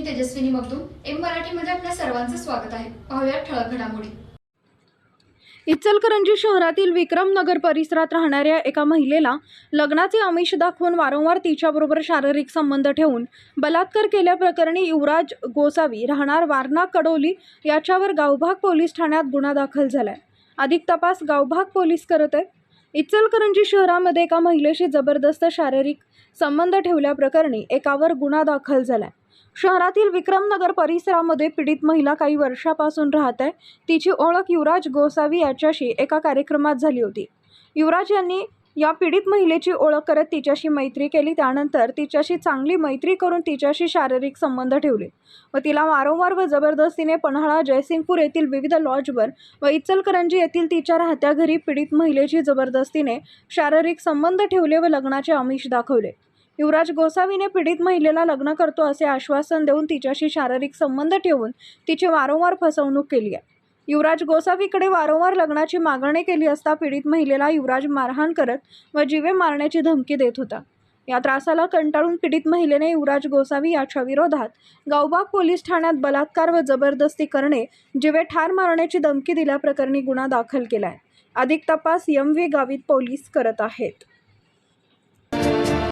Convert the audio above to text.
मी Tejaswini Magdum M मराठीमध्ये आपल्या सर्वांचं स्वागत आहे. पाहूया ठळक घडामोडी. इचलकरंजी शहरातील विक्रमनगर परिसरात राहणाऱ्या एका महिलेला लग्नाचे आमिष दाखवून वारंवार तिच्याबरोबर शारीरिक संबंध ठेवून बलात्कार केल्याप्रकरणी युवराज गोसावी राहणार वारणा कडोली याच्यावर गावभाग पोलीस ठाण्यात गुन्हा दाखल झाला आहे अधिक तपास गावभाग पोलीस करत आहे इचलकरंजी शहरामध्ये एका महिलेशी जबरदस्त शारीरिक संबंध ठेवल्याप्रकरणी एकावर गुन्हा दाखल झाला आहे शहरातील विक्रमनगर परिसरामध्ये पीडित महिला काही वर्षापासून राहत आहे. तिची ओळख युवराज गोसावी याच्याशी एका कार्यक्रमात झाली होती. युवराज यांनी या पीडित महिलेची ओळख करत तिच्याशी मैत्री केली. त्यानंतर तिच्याशी चांगली मैत्री करून तिच्याशी शारीरिक संबंध ठेवले व तिला वारंवार व जबरदस्तीने पन्हाळा जयसिंगपूर येथील विविध लॉजवर व इचलकरंजी येथील तिच्या राहत्या घरी पीडित महिलेची जबरदस्तीने शारीरिक संबंध ठेवले व लग्नाचे आमिष दाखवले. युवराज गोसावीने पीडित महिलेला लग्न करतो असे आश्वासन देऊन तिच्याशी शारीरिक संबंध ठेवून तिची वारंवार फसवणूक केली आहे. युवराज गोसावीकडे वारंवार लग्नाची मागणी केली असता पीडित महिलेला युवराज मारहाण करत व जीवे मारण्याची धमकी देत होता. या त्रासाला कंटाळून पीडित महिलेने युवराज गोसावी याच्या विरोधात गावबाग पोलीस ठाण्यात बलात्कार व जबरदस्ती करणे जीवे ठार मारण्याची धमकी दिल्याप्रकरणी गुन्हा दाखल केला आहे. अधिक तपास यम व्ही गावित पोलीस करत आहेत.